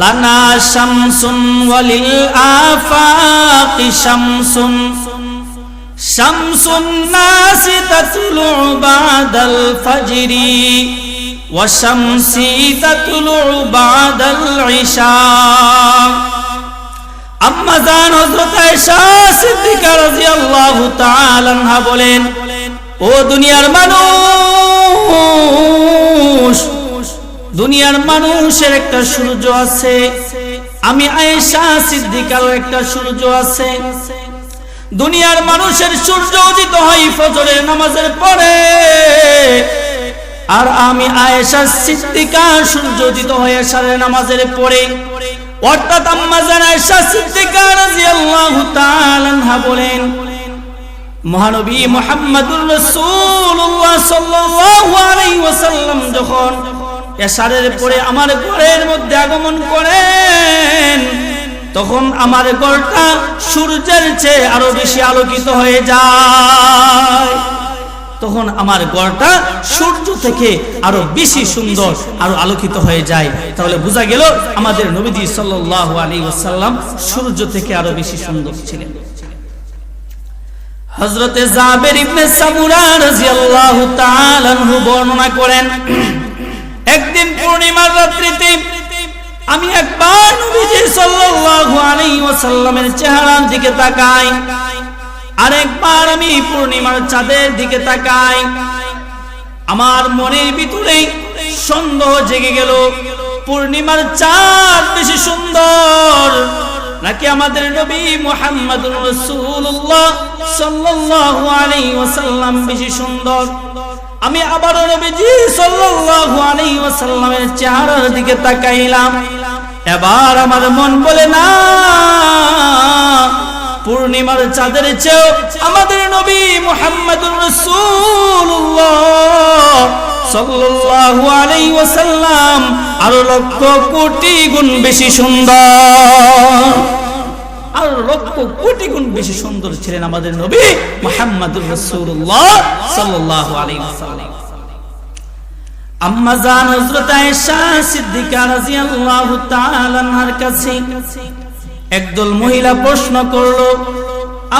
লানা শামসুন ওয়ালিল আফাকি শামসুন। শামসুন নাসি তাতলু বাদাল ফাজরি ওয়াশামসি তাতলু বাদাল ইশা আম্মা জান হযরত আয়েশা সিদ্দিকা রাদিয়াল্লাহু তাআলা বলেন, ও দুনিয়ার মানুষ দুনিয়ার মানুষের একটা সূর্য আছে। আমি আয়েশা সিদ্দিকার একটা সূর্য আছে। দুনিয়ার মানুষের সূর্য উদিত হয় ফজরের নামাজের পরে। আর আমি আয়েশা সিদ্দিকা সূর্য উদিত হয়ে সারের নামাজের পরে। অর্থাৎ আম্মা জান আয়েশা সিদ্দিকা রাদিয়াল্লাহু তাআলা বলেন, মহানবী মুহাম্মদুর রাসূলুল্লাহ সাল্লাল্লাহু আলাইহি ওয়াসাল্লাম যখন এশারের পরে আমার ঘরের মধ্যে আগমন করেন। তখন আমার ঘরটা সূর্যের চেয়ে আরও বেশি আলোকিত হয়ে যায়। তখন আমার গড়টা সূর্য থেকে আরও বেশি সুন্দর, আরও আলোকিত হয়ে যায়। তাহলে বোঝা গেল আমাদের নবীজি ওয়াসাল্লাম সূর্য থেকে আরও বেশি সুন্দর ছিলেন। হযরতে জাবের ইবনে সামুরা রাদিয়াল্লাহু তাআলা বর্ণনা করেন একদিন পূর্ণিমার রাত্রিতে আমি একবার নবীজি সাল্লাল্লাহু আলাইহি ওয়াসাল্লামের চেহারার দিকে তাকাই। আরেকবার আমি পূর্ণিমার চাঁদের দিকে তাকাই। আমার মনের ভিতরে সন্দেহ জেগে গেল, পূর্ণিমার চাঁদ বেশি সুন্দর নাকি আমাদের নবী মুহাম্মদুর রাসূলুল্লাহ সাল্লাল্লাহু আলাইহি ওয়াসাল্লাম বেশি সুন্দর? আমি আবার নবীজি সাল্লাল্লাহু আলাইহি ওয়াসাল্লামের চেহারার দিকে তাকাইলাম। এবার আমার মন বলে, না, পূর্ণিমার চাঁদের চেয়েও আমাদের নবী মুহাম্মদুর রাসূলুল্লাহ সাল্লাল্লাহু আলাইহি ওয়াসাল্লাম আরও লক্ষ কোটি গুণ বেশি সুন্দর। আর লক্ষ কোটি গুণ বেশি সুন্দর ছিলেন আমাদের নবী আম্মা জান হযরত আয়েশা সিদ্দিকা রাদিয়াল্লাহু তাআলা কাছে একদল মহিলা প্রশ্ন করল,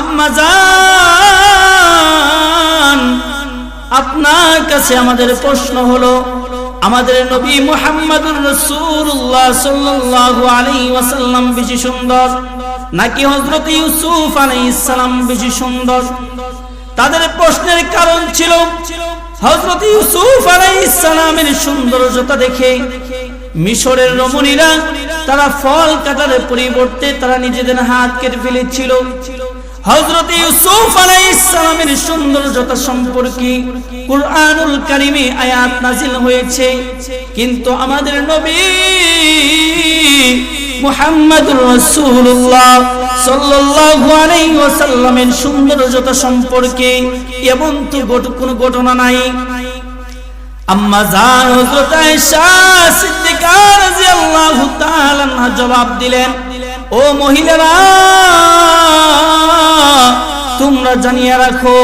আম্মা জান, আপনার কাছে আমাদের প্রশ্ন হলো, আমাদের নবী মুহাম্মদুর রাসূলুল্লাহ সাল্লাল্লাহু আলাইহি ওয়াসাল্লাম বেশি সুন্দর নাকি হযরত ইউসুফ আলাইহিস ইসলাম বেশি সুন্দর? তাদের প্রশ্নের কারণ ছিল, হযরত ইউসুফ আলাইহিস সালামের সৌন্দর্যতা দেখে মিশরের রমণীরা তারা ফল কাটার পরিবর্তে তারা নিজেদের হাত কেটে ফেলেছিল। হযরত ইউসুফ আলাইহিস সালামের সৌন্দর্যতা সম্পর্কে কুরআনুল কারীমে আয়াত নাজিল হয়েছে। কিন্তু আমাদের নবী জবাব দিলেন ও মহিলারা তোমরা জানিয়ে রাখো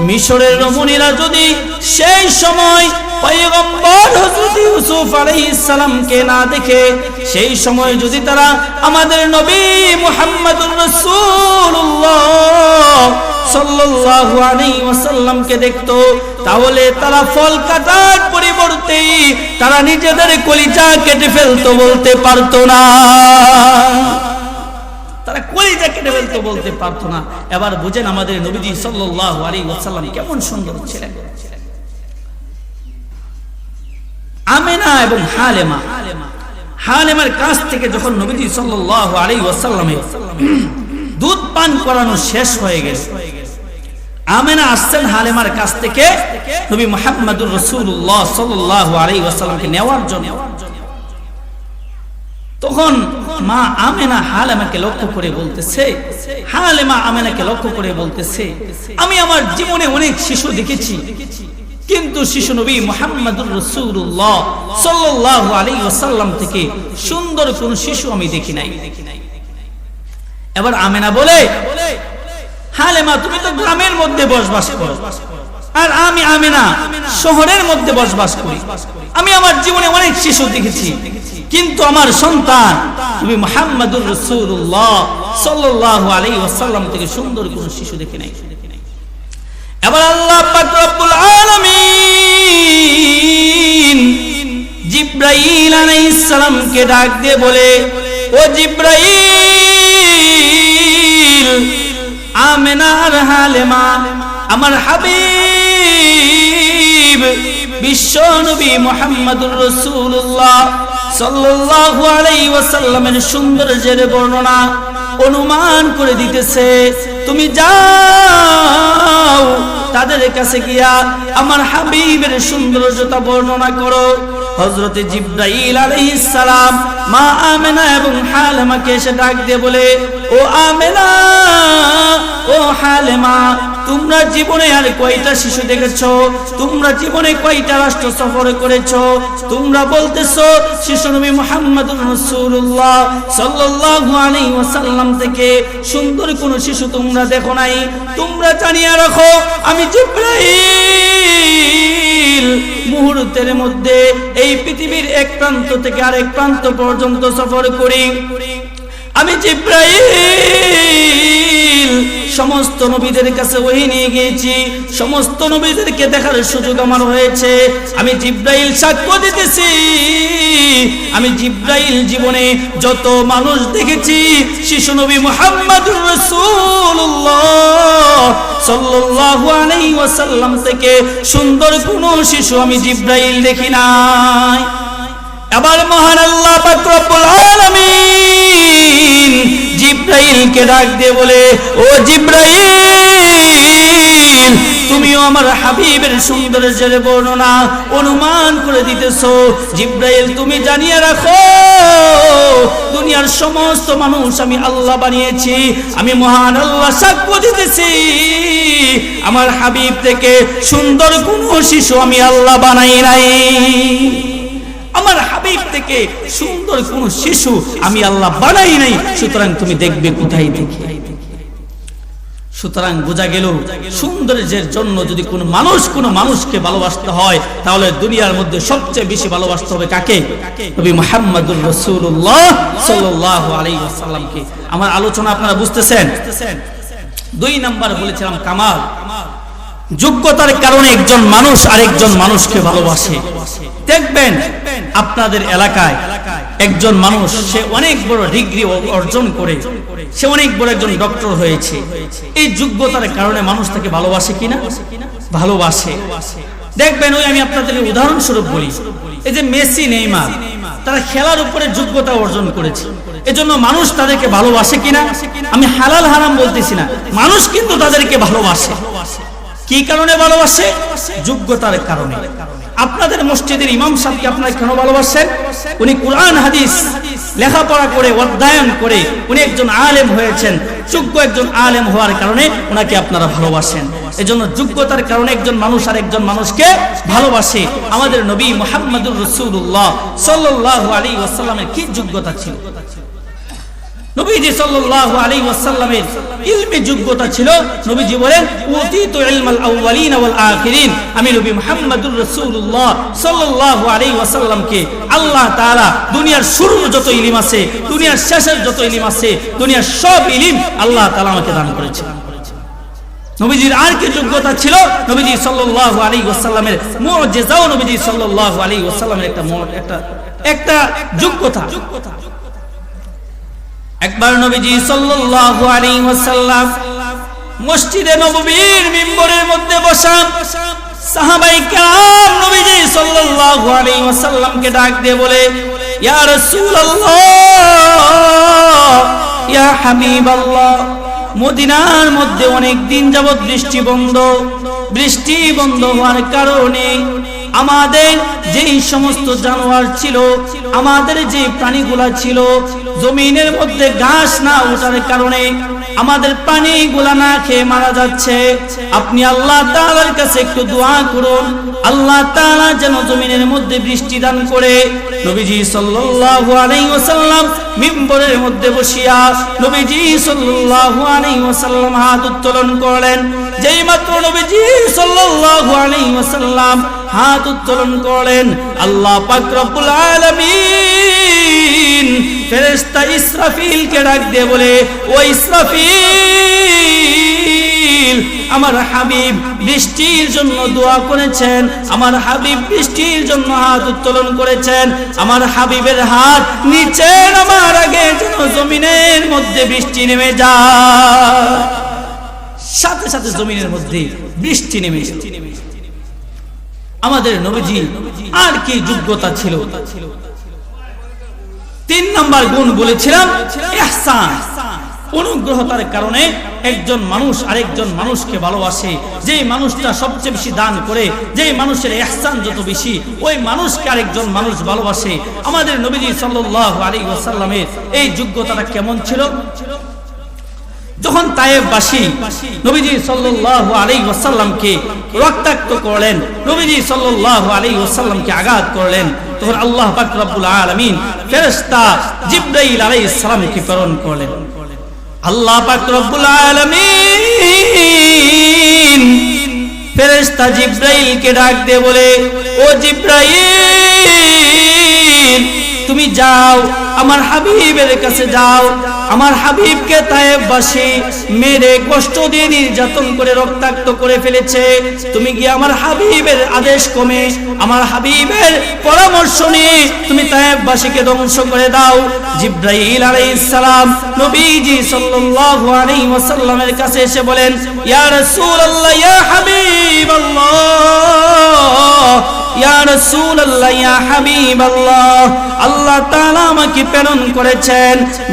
মিশরের রমণীরা যদি সেই সময় ইউসুফ আলাইহিস সালামকে না দেখে, সেই সময় যদি তারা আমাদের নবী মুহাম্মদুর রাসূলুল্লাহ সাল্লাল্লাহু আলাইহি ওয়াসাল্লামকে দেখতো, তাহলে তারা ফল কাটার পরিবর্তে তারা নিজেদের কলিজা কেটে ফেলতো বলতে পারতো না। তারা কলিজা কেটে ফেলতো বলতে পারতো না। এবার বুঝেন আমাদের নবীজি সাল্লাল্লাহু আলাইহি ওয়াসাল্লাম কেমন সুন্দর ছিলেন। আমেনা এবং হালেমা। হালেমার কাছ থেকে যখন নবীজি সাল্লাল্লাহু আলাইহি ওয়াসাল্লামের দুধ পান করানো শেষ হয়ে গেছে আমেনা আসছেন হালেমার কাছ থেকে, নবী মুহাম্মদুর রাসূলুল্লাহ সাল্লাল্লাহু আলাইহি ওয়াসাল্লামকে নেওয়ার জন্য। তখন মা আমেনা হালেমাকে লক্ষ্য করে বলতেছে, হালেমা আমেনাকে লক্ষ্য করে বলতেছে, আমি আমার জীবনে অনেক শিশু দেখেছি। কিন্তু শিশু নবী মুহাম্মদুর রাসূলুল্লাহ সাল্লাল্লাহু আলাইহি ওয়াসাল্লাম থেকে সুন্দর কোন শিশু আমি দেখি নাই। এবার আমেনা বলে, হালেমা, তুমি তো গ্রামের মধ্যে বসবাস করো। আর আমি আমি না শহরের মধ্যে বসবাস করি। আমি আমার জীবনে অনেক শিশু দেখেছি, কিন্তু আমার সন্তান তুমি মোহাম্মদুর রসুল্লাহ সাল্লাল্লাহু আলাইহি ওয়াসাল্লাম থেকে সুন্দর কোন শিশু দেখে নাই। এবার আল্লাহ রব্বুল আলামিন জিব্রাইল আলাইহিস সালামকে ডাক দিয়ে বলে, ও জিব্রাইল, আমেনার হালেমা, আমার হাবিব বিশ্ব নবী মুহাম্মদুর রাসূলুল্লাহ সাল্লাল্লাহু আলাইহি ওয়াসাল্লামের সৌন্দর্যের বর্ণনা অনুমান করে দিতেছে তুমি যাও তাদের কাছে গিয়া আমার হাবিবের সৌন্দর্যতা বর্ণনা করো। হজরতে জিব্রাইল সালাম মা আমেনা এবং হালেমাকে এসে ডাক দিয়ে বলে, ও আমেনা, ও হালেমা, তোমরা জীবনে আর কয়টা শিশু দেখেছ? তোমরা জীবনে কয়টা রাষ্ট্র সফর করেছ? তোমরা বলতেছো, শিশু নবী মুহাম্মদুর রাসূলুল্লাহ সাল্লাল্লাহু আলাইহি ওয়াসাল্লাম থেকে সুন্দর কোন শিশু তোমরা দেখো নাই। তোমরা জানিয়ে রাখো, আমি জিব্রাইল মুহূর্তের মধ্যে এই পৃথিবীর এক প্রান্ত থেকে আরেক প্রান্ত পর্যন্ত সফর করি। আমি জিব্রাইল, সমস্ত নবীদের কাছে ওহি নিয়ে গিয়েছি। সমস্ত নবীদেরকে দেখার সুযোগ আমার হয়েছে। আমি জিব্রাইল সাক্ষ্য দিতেছি। আমি জিব্রাইল জীবনে যত মানুষ দেখেছি, শিশু নবী মুহাম্মদুর রাসূলুল্লাহ সাল্লাল্লাহু আলাইহি ওয়াসাল্লাম থেকে সুন্দর কোনো শিশু আমি জিব্রাইল দেখি নাই। আবার মহান আল্লাহ পাক রব্বুল আলামিন জিব্রাইলকে ডাক দিয়ে বলে, ও জিব্রাইল তুমিও আমার হাবিবের সৌন্দর্যের বর্ণনা অনুমান করে দিতেছো। জিব্রাইল, তুমি জানিয়ে রাখো, দুনিয়ার সমস্ত মানুষ আমি আল্লাহ বানিয়েছি, আমি মহান আল্লাহ সাক্ষ্য দিতেছি। আমার হাবিব থেকে সুন্দর কোন শিশু আমি আল্লাহ বানাই নাই। আমার হাবিব থেকে সুন্দর কোন শিশু আমি আল্লাহ বানাই নাই। সুতরাং তুমি দেখবে কোথায় দেখি সুতরাং বোঝা গেল, সৌন্দর্যের জন্য যদি কোন মানুষ কোন মানুষকে ভালোবাসতে হয়, তাহলে দুনিয়ার মধ্যে সবচেয়ে বেশি ভালোবাসতে হবে কাকে? নবী মুহাম্মদুর রাসূলুল্লাহ সাল্লাল্লাহু আলাইহি আমার আলোচনা আপনারা বুঝতেছেন? দুই নাম্বার বলেছিলাম কামাল। যোগ্যতার কারণে একজন মানুষ আরেকজন মানুষকে ভালোবাসে। দেখবেন আপনাদের এলাকায় একজন মানুষ, সে অনেক বড় ডিগ্রি অর্জন করে। সে অনেক বড় একজন ডক্টর হয়েছে। এই যোগ্যতার কারণে মানুষ তাকে ভালোবাসে কিনা ভালোবাসে। দেখবেন, ওই আমি আপনাদের উদাহরণস্বরূপ বলি। এই যে মেসি, নেইমার, তারা খেলার উপরে যোগ্যতা অর্জন করেছে। এজন্য মানুষ তাদেরকে ভালোবাসে কিনা আমি হালাল হারাম বলতেছি না। মানুষ কিন্তু তাদেরকে ভালোবাসে। কি কারণে ভালোবাসে? যোগ্যতার কারণে। আপনাদের মসজিদের ইমাম সাহেবকে আপনারা কেন ভালোবাসেন? উনি কোরআন, হাদিস লেখাপড়া করে, অধ্যয়ন করে উনি একজন আলেম হয়েছেন। যোগ্য একজন আলেম হওয়ার কারণে ওনাকে আপনারা ভালোবাসেন। এজন্য যোগ্যতার কারণে একজন মানুষ আর একজন মানুষকে ভালোবাসে। আমাদের নবী মোহাম্মদুর রসুল্লাহ সাল্লাহ আলী ওয়াসাল্লামের কি যোগ্যতা ছিল? নবীজি সাল্লাল্লাহু আলাইহি ওয়াসাল্লামের ইলমে যোগ্যতা ছিল, নবীজি বলেন উতিতু ইলমাল আউয়ালিন ওয়াল আখিরিন। আমি নবী মুহাম্মদুর রাসূলুল্লাহ সাল্লাল্লাহু আলাইহি ওয়াসাল্লামকে আল্লাহ তাআলা দুনিয়ার শুরুর যত ইলম আছে, দুনিয়ার শেষের যত ইলম আছে, দুনিয়ার সব ইলম আল্লাহ তাআলা আমাকে দান করেছেন। নবীজির আর কি যোগ্যতা ছিল? নবীজি সাল্লাল্লাহু আলাইহি ওয়াসাল্লামের মুজিজাও নবীজি সাল্লাল্লাহু আলাইহি ওয়াসাল্লামের একটা একটা একটা যোগ্যতা। একবার নবীজি সাল্লাল্লাহু আলাইহি ওয়াসাল্লাম মসজিদে নববীর মিম্বরের মধ্যে বসা সাহাবাই কেরাম নবীজি সাল্লাল্লাহু আলাইহি ওয়াসাল্লামকে ডাক দিয়ে বলে, ইয়া রাসূলুল্লাহ, ইয়া হাবিবাল্লাহ, মদিনার মধ্যে অনেক দিন যাবৎ বৃষ্টি বন্ধ। বৃষ্টি বন্ধ হওয়ার কারণে আমাদের যেই সমস্ত জানোয়ার ছিল, আমাদের যে প্রাণীগুলা ছিল, জমিনের মধ্যে ঘাস না ওঠার কারণে আমাদের প্রাণীগুলা না খেয়ে মারা যাচ্ছে। আপনি আল্লাহ তাআলার কাছে একটু দোয়া করুন। আল্লাহ তাআলা যেন জমিনের মধ্যে বৃষ্টি দান করে। নবীজি সাল্লাল্লাহু আলাইহি ওয়াসাল্লাম মিম্বরের মধ্যে বসিয়া নবীজি সাল্লাল্লাহু আলাইহি ওয়াসাল্লাম হাত উত্তোলন করলেন। যেই মাত্র নবীজি সাল্লাল্লাহু আলাইহি ওয়াসাল্লাম হাত উত্তোলন করলেন আল্লাহ পাক রব্বুল আলামিন ফেরেশতা ইসরাফিলকে ডাক দিয়ে বলে, ও ইসরাফিল, আমার হাবিব বৃষ্টির জন্য দোয়া করেছেন, আমার হাবিব বৃষ্টির জন্য হাত উত্তোলন করেছেন, আমার হাবিবের হাত নিচে নামার আগে যেন জমিনের মধ্যে বৃষ্টি নেমে যায় সাথে সাথে জমিনের মধ্যে বৃষ্টি নেমে এসেছে। আমাদের নবীজি আর কি যোগ্যতা ছিল? তিন নাম্বার গুণ বলেছিলাম, ইহসান। অনুগ্রহতার কারণে একজন মানুষ আরেকজন মানুষকে ভালোবাসে। যে মানুষটা সবচেয়ে বেশি দান করে যে মানুষের ইহসান যত বেশি, ওই মানুষকে আরেকজন মানুষ ভালোবাসে। আমাদের নবীজি সাল্লাল্লাহু আলাইহি ওয়াসাল্লামের এই যোগ্যতাটা কেমন ছিল? যখন তায়েববাসী নবীজি সাল্লাল্লাহু আলাইহি ওয়াসাল্লামকে রক্তাক্ত করলেন, নবীজি সাল্লাল্লাহু আলাইহি ওয়াসাল্লামকে আঘাত করলেন, তখন আল্লাহ পাক রব্বুল আলামিন ফেরেশতা জিবরাইল আলাইহিস সালামকে প্রেরণ করলেন। আল্লাহ পাক রব্বুল আলামিন ফেরেশতা জিবরাইলকে ডাক দিয়ে বলে, ও জিবরাইল তুমি যাও, আমার হাবিবের কাছে যাও। আমার হাবিবকে তায়েববাসী মেরে কষ্ট দিয়ে নির্যাতন করে রক্তাক্ত করে ফেলেছে। তুমি গিয়ে আমার হাবিবের আদেশ কমে? আমার হাবিবের পরামর্শ নিয়ে তুমি তায়েববাসীকে ধ্বংস করে দাও। জিব্রাইল আলাইহিস সালাম নবীজি সাল্লাল্লাহু আলাইহি ওয়াসাল্লামের কাছে এসে বলেন, ইয়া রাসূলুল্লাহ, ইয়া হাবিবাল্লাহ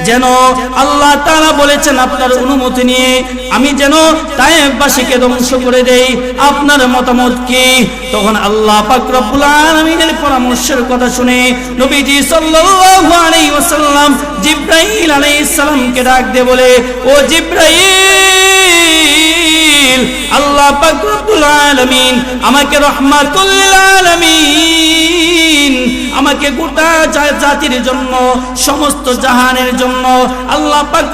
যেন আল্লাহ তাআলা বলেছেন আপনার অনুমতি নিয়ে, আমি যেন তায়েববাসীকে ধ্বংস করে দেই। আপনার মতামত কি? তখন আল্লাহ পাক রব্বুল পরামর্শের কথা শুনে নবীজি সাল্লাল্লাহু আলাইহি ওয়াসাল্লাম জিবরাইল আলাইহিস সালামকে ডাক দিয়ে বলে, ও জিবরাইল আল্লাহ পাক রব্বুল আলামিন আমাকে রহমাতুল আলামিন আমাকে গোটা জাতির জন্য, সমস্ত জাহানের জন্য আল্লাহ পাক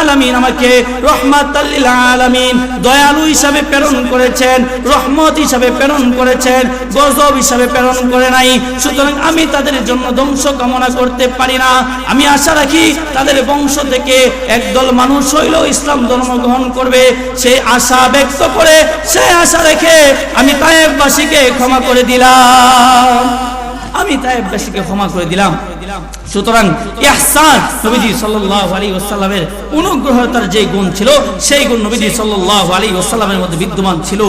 আলামিন আমাকে রহমাতুল লিল আলামিন দয়ালু হিসাবে প্রেরণ করেছেন, রহমত হিসাবে প্রেরণ করেছেন, গজব হিসাবে প্রেরণ করে নাই। সুতরাং আমি তাদের জন্য ধ্বংস কামনা করতে পারি না। আমি আশা রাখি তাদের বংশ থেকে একদল মানুষ হইল ইসলাম ধর্ম গ্রহণ করবে। সেই আশা ব্যক্ত করে সেই আশা রেখে আমি তায়েববাসীকে ক্ষমা করে দিলাম। আমি তায়েববাসীকে ক্ষমা করে দিলাম। সুতরাং ইহসান নবীজি সাল্লাল্লাহু আলাইহি ওয়াসাল্লামের অনুগ্রহতার যে গুণ ছিল, সেই গুণ নবীজি সাল্লাল্লাহু আলাইহি ওয়াসাল্লামের মধ্যে বিদ্যমান ছিল।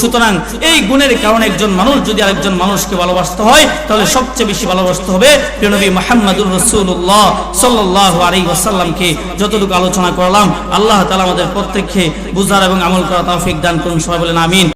সুতরাং এই গুণের কারণে একজন মানুষ যদি আরেকজন মানুষকে ভালোবাসতে হয়, তাহলে সবচেয়ে বেশি ভালোবাসতে হবে প্রিয় নবী মুহাম্মদুর রাসূলুল্লাহ সাল্লাল্লাহু আলাইহি ওয়াসাল্লামকে। যতটুকু আলোচনা করলাম, আল্লাহ তাআলা আমাদের প্রত্যেককে বুঝার এবং আমল করা তৌফিক দান করুন। সবাই বলেন আমিন।